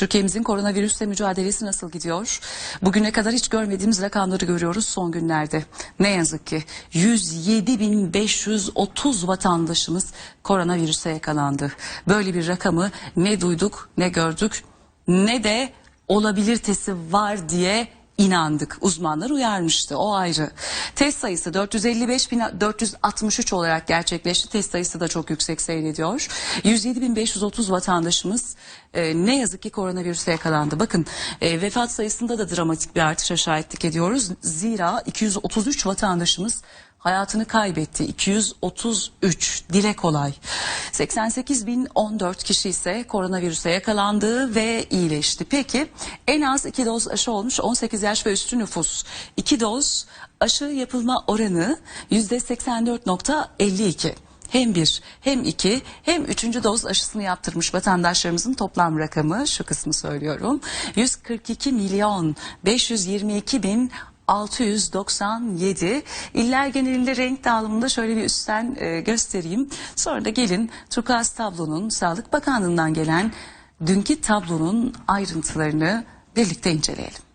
Türkiye'mizin koronavirüsle mücadelesi nasıl gidiyor? Bugüne kadar hiç görmediğimiz rakamları görüyoruz son günlerde. Ne yazık ki 107.530 vatandaşımız koronavirüse yakalandı. Böyle bir rakamı ne duyduk ne gördük ne de olabilitesi var diye inandık. Uzmanlar uyarmıştı. O ayrı. Test sayısı 455.463 olarak gerçekleşti. Test sayısı da çok yüksek seyrediyor. 107.530 vatandaşımız e, ne yazık ki koronavirüse yakalandı. Bakın e, vefat sayısında da dramatik bir artışa şahitlik ediyoruz. Zira 233 vatandaşımız hayatını kaybetti. 233 dile kolay. 88.014 kişi ise koronavirüse yakalandı ve iyileşti. Peki en az 2 doz aşı olmuş 18 yaş ve üstü nüfus. 2 doz aşı yapılma oranı %84.52 hem bir hem iki hem üçüncü doz aşısını yaptırmış vatandaşlarımızın toplam rakamı şu kısmı söylüyorum 142 milyon 522 bin 697 iller genelinde renk dağılımında şöyle bir üstten e, göstereyim. Sonra da gelin Turkuaz tablonun Sağlık Bakanlığı'ndan gelen dünkü tablonun ayrıntılarını birlikte inceleyelim.